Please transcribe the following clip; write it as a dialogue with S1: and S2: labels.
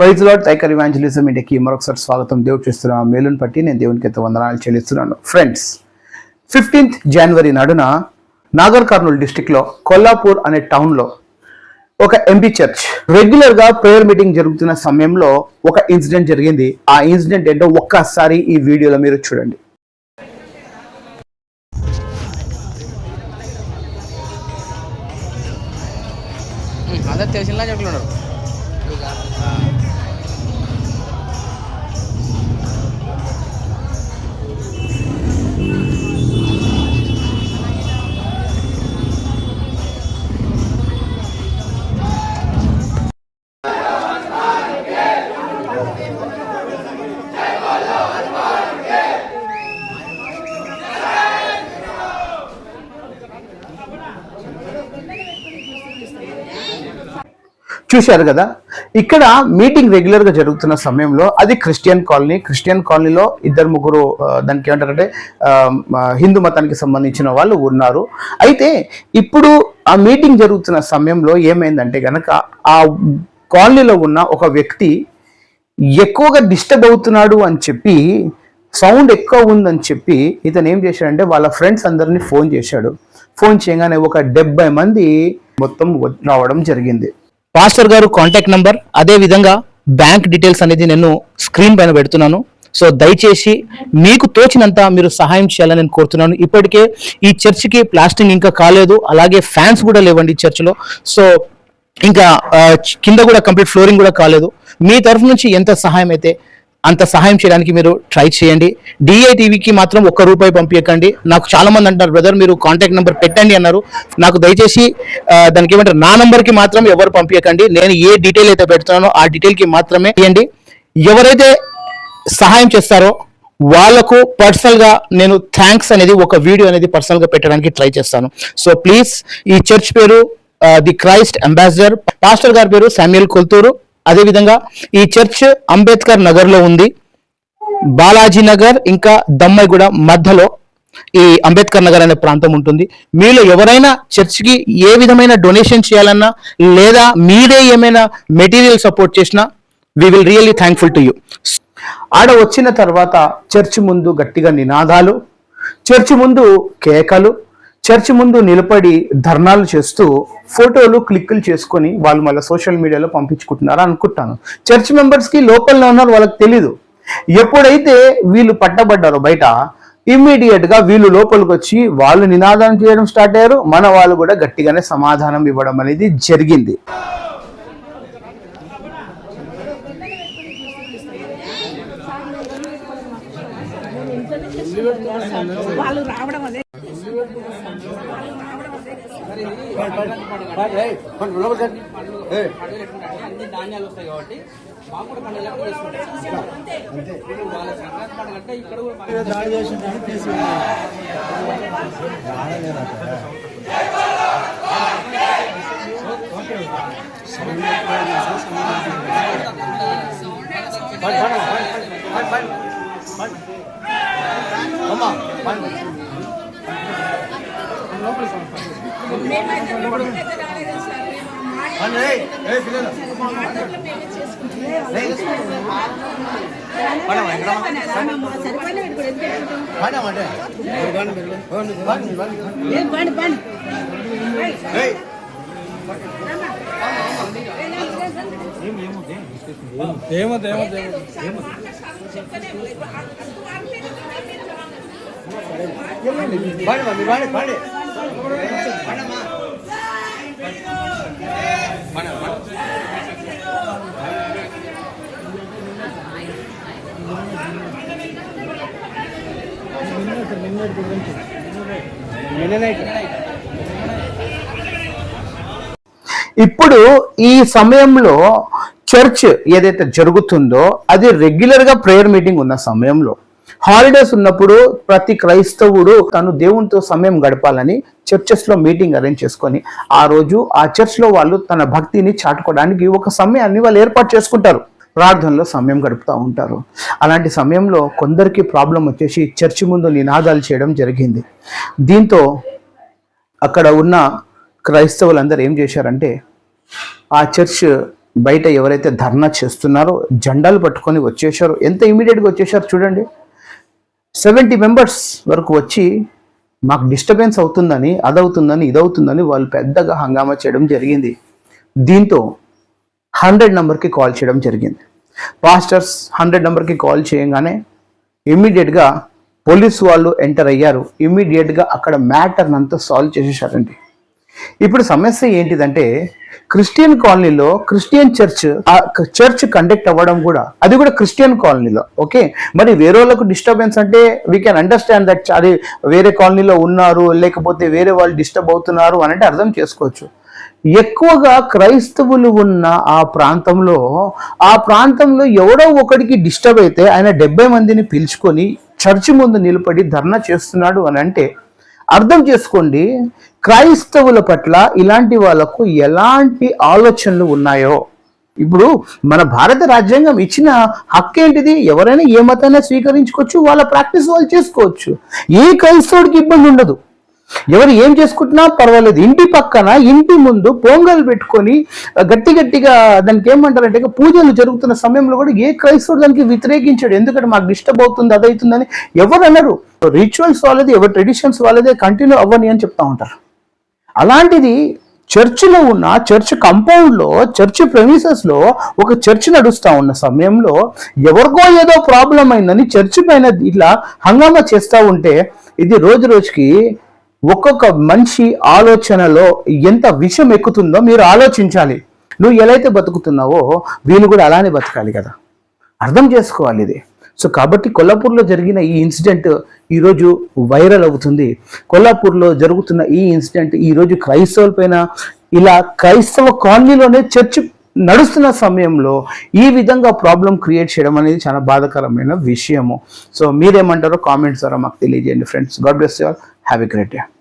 S1: Praise lord టైకర్ evangelism ఇండియాకి మరొకసారి స్వాగతం. దేవుడు చేస్తున్న మేలుని పట్టి నేను దేవునికి ఎంత వందనాలు చెల్లిస్తున్నాను. ఫ్రెండ్స్ ఫిఫ్టీన్త్ జనవరి నాడున నాగర్ కర్నూలు డిస్టిక్లో కొల్లాపూర్ అనే టౌన్లో ఒక ఎంపీ చర్చ్ రెగ్యులర్గా ప్రేయర్ మీటింగ్ జరుగుతున్న సమయంలో ఒక ఇన్సిడెంట్ జరిగింది. ఆ ఇన్సిడెంట్ ఏంటో ఒక్కసారి ఈ వీడియోలో మీరు చూడండి.
S2: అందరు తెలిసినలా చెప్తున్నారు
S1: చూశారు కదా? ఇక్కడ మీటింగ్ రెగ్యులర్గా జరుగుతున్న సమయంలో అది క్రిస్టియన్ కాలనీ క్రిస్టియన్ కాలనీలో ఇద్దరు ముగ్గురు దానికి ఏమంటారంటే హిందూ మతానికి సంబంధించిన వాళ్ళు ఉన్నారు. అయితే ఇప్పుడు ఆ మీటింగ్ జరుగుతున్న సమయంలో ఏమైందంటే కనుక ఆ కాలనీలో ఉన్న ఒక వ్యక్తి ఎక్కువగా డిస్టర్బ్ అవుతున్నాడు అని చెప్పి సౌండ్ ఎక్కువ ఉందని చెప్పి ఇతను ఏం చేశాడంటే వాళ్ళ ఫ్రెండ్స్ అందరినీ ఫోన్ చేశాడు. ఫోన్ చేయగానే ఒక డెబ్బై మంది మొత్తం రావడం జరిగింది. పాస్టర్ గారు కాంటాక్ట్ నంబర్ అదే విధంగా బ్యాంక్ డీటెయిల్స్ అనేది నేను స్క్రీన్ పైన పెడుతున్నాను. సో దయచేసి మీకు తోచినంత మీరు సహాయం చేయాలని నేను కోరుతున్నాను. ఇప్పటికే ఈ చర్చికి ప్లాస్టింగ్ ఇంకా కాలేదు అలాగే ఫ్యాన్స్ కూడా లేవండి ఈ చర్చిలో. సో ఇంకా కింద కూడా కంప్లీట్ ఫ్లోరింగ్ కూడా కాలేదు. మీ తరఫు నుంచి ఎంత సహాయం అయితే అంత సహాయం చేయడానికి మీరు ట్రై చేయండి. డిఐటీవీకి మాత్రం ఒక్క రూపాయి పంపించకండి నాకు చాలామంది అంటున్నారు బ్రదర్ మీరు కాంటాక్ట్ నెంబర్ పెట్టండి అన్నారు. నాకు దయచేసి దానికి ఏమంటారు నా నంబర్కి మాత్రం ఎవరు పంపించకండి నేను ఏ డీటెయిల్ అయితే పెడుతున్నానో ఆ డీటెయిల్కి మాత్రమే ఇవ్వండి ఎవరైతే సహాయం చేస్తారో వాళ్ళకు పర్సనల్గా నేను థ్యాంక్స్ అనేది ఒక వీడియో అనేది పర్సనల్గా పెట్టడానికి ట్రై చేస్తాను. సో ప్లీజ్ ఈ చర్చ్ పేరు ది క్రైస్ట్ అంబాసిడర్ పాస్టర్ గారి పేరు శామ్యుల్ కొల్తూరు అదేవిధంగా ఈ చర్చ్ అంబేద్కర్ నగర్లో ఉంది. బాలాజీ నగర్ ఇంకా దమ్మైగూడ మధ్యలో ఈ అంబేద్కర్ నగర్ అనే ప్రాంతం ఉంటుంది. మీలో ఎవరైనా చర్చ్కి ఏ విధమైన డొనేషన్ చేయాలన్నా లేదా మీరే ఏమైనా మెటీరియల్ సపోర్ట్ చేసినా we will really thankful to you ఆడ వచ్చిన తర్వాత చర్చ్ ముందు గట్టిగా నినాదాలు చర్చ్ ముందు కేకలు చర్చ్ ముందు నిలబడి ధర్నాలు చేస్తూ ఫోటోలు క్లిక్కులు చేసుకొని వాళ్ళు మళ్ళీ సోషల్ మీడియాలో పంపించుకుంటున్నారు అనుకుంటాను. చర్చ్ మెంబర్స్కి లోపల ఉన్నారు వాళ్ళకి తెలీదు. ఎప్పుడైతే వీళ్ళు పట్టబడ్డారో బయట ఇమ్మీడియట్గా వీళ్ళు లోపలికి వచ్చి వాళ్ళు నినాదం చేయడం స్టార్ట్ అయ్యారు. మన వాళ్ళు కూడా గట్టిగానే సమాధానం ఇవ్వడం అనేది జరిగింది
S3: వాళ్ళు రావడం అదే
S2: అన్ని ధాన్యాలు వస్తాయి కాబట్టి మాకు ఏమో ఇప్పుడు వాళ్ళ సంక్రాంతి పండుగ అంటే
S3: ఇప్పుడు
S1: ఈ సమయంలో చర్చ్ ఏదైతే జరుగుతుందో అది రెగ్యులర్గా ప్రేయర్ మీటింగ్ ఉన్న సమయంలో. హాలిడేస్ ఉన్నప్పుడు ప్రతి క్రైస్తవుడు తను దేవునితో సమయం గడపాలని చర్చెస్లో మీటింగ్ అరేంజ్ చేసుకొని ఆ రోజు ఆ చర్చ్లో వాళ్ళు తన భక్తిని చాటుకోవడానికి ఒక సమయాన్ని వాళ్ళు ఏర్పాటు చేసుకుంటారు. ప్రార్థనలో సమయం గడుపుతూ ఉంటారు. అలాంటి సమయంలో కొందరికి ప్రాబ్లం వచ్చేసి చర్చి ముందు నినాదాలు చేయడం జరిగింది. దీంతో అక్కడ ఉన్న క్రైస్తవులందరూ ఏం చేశారంటే ఆ చర్చ్ బయట ఎవరైతే ధర్నా చేస్తున్నారో జెండాలు పట్టుకొని వచ్చేసారో ఎంత ఇమీడియట్గా వచ్చేసారో చూడండి. సెవెంటీ మెంబర్స్ వరకు వచ్చి మాకు డిస్టర్బెన్స్ అవుతుందని అదవుతుందని ఇదవుతుందని వాళ్ళు పెద్దగా హంగామా చేయడం జరిగింది. దీంతో హండ్రెడ్ నెంబర్కి కాల్ చేయడం జరిగింది. పాస్టర్స్ హండ్రెడ్ నెంబర్కి కాల్ చేయగానే ఇమ్మీడియట్గా పోలీసు వాళ్ళు ఎంటర్ అయ్యారు. ఇమ్మీడియట్గా అక్కడ మ్యాటర్ని అంతా సాల్వ్ చేసేసారండి ఇప్పుడు సమస్య ఏంటిదంటే క్రిస్టియన్ కాలనీలో క్రిస్టియన్ చర్చ్ ఆ చర్చ్ కండక్ట్ అవ్వడం కూడా అది కూడా క్రిస్టియన్ కాలనీలో ఓకే? మరి వేరే వాళ్ళకు డిస్టర్బెన్స్ అంటే వీ కెన్ అండర్స్టాండ్ దట్ అది వేరే కాలనీలో ఉన్నారు లేకపోతే వేరే వాళ్ళు డిస్టర్బ్ అవుతున్నారు అని అంటే అర్థం చేసుకోవచ్చు. ఎక్కువగా క్రైస్తవులు ఉన్న ఆ ప్రాంతంలో ఆ ప్రాంతంలో ఎవడో ఒకడికి డిస్టర్బ్ అయితే ఆయన డెబ్బై మందిని పిలుచుకొని చర్చి ముందు నిలబడి ధర్నా చేస్తున్నాడు అని అంటే అర్థం చేసుకోండి క్రైస్తవుల పట్ల ఇలాంటి వాళ్ళకు ఎలాంటి ఆలోచనలు ఉన్నాయో? ఇప్పుడు మన భారత రాజ్యాంగం ఇచ్చిన హక్కు ఏంటిది? ఎవరైనా ఏ మతాన్ని స్వీకరించుకోవచ్చు? వాళ్ళ ప్రాక్టీస్ వాళ్ళు చేసుకోవచ్చు. ఏ క్రైస్తవుడికి ఇబ్బంది ఉండదు. ఎవరు ఏం చేసుకుంటున్నా పర్వాలేదు. ఇంటి పక్కన ఇంటి ముందు పొంగల్ పెట్టుకొని గట్టి గట్టిగా దానికి ఏమంటారంటే పూజలు జరుగుతున్న సమయంలో కూడా ఏ క్రైస్తవుడు దానికి వ్యతిరేకించాడు? ఎందుకంటే మాకు డిస్టర్బ్ అవుతుంది అదవుతుందని ఎవరు అన్నారు రిచువల్స్ వాళ్ళది ఎవరి ట్రెడిషన్స్ వాళ్ళదే కంటిన్యూ అవ్వని అని చెప్తా ఉంటారు. అలాంటిది చర్చిలో ఉన్న చర్చ్ కంపౌండ్లో చర్చ్లో ఒక చర్చ్ నడుస్తూ ఉన్న సమయంలో ఎవరికో ఏదో ప్రాబ్లం అయిందని చర్చ్ పైన ఇట్లా హంగామా చేస్తూ ఉంటే ఇది రోజు రోజుకి ఒక్కొక్క మనిషి ఆలోచనలో ఎంత విషయం ఎక్కుతుందో మీరు ఆలోచించాలి. నువ్వు ఎలా అయితే బతుకుతున్నావో వీళ్ళు కూడా అలానే బతకాలి కదా. అర్థం చేసుకోవాలి ఇది. సో కాబట్టి కొల్లాపూర్లో జరిగిన ఈ ఇన్సిడెంట్ ఈరోజు వైరల్ అవుతుంది. కొల్లాపూర్లో జరుగుతున్న ఈ ఇన్సిడెంట్ ఈరోజు క్రైస్తవుల పైన ఇలా క్రైస్తవ కాలనీలోనే చర్చ్ నడుస్తున్న సమయంలో ఈ విధంగా ప్రాబ్లం క్రియేట్ చేయడం అనేది చాలా బాధాకరమైన విషయము. సో మీరేమంటారో కామెంట్స్ ద్వారా మాకు తెలియజేయండి friends. God bless you all. Have a great day.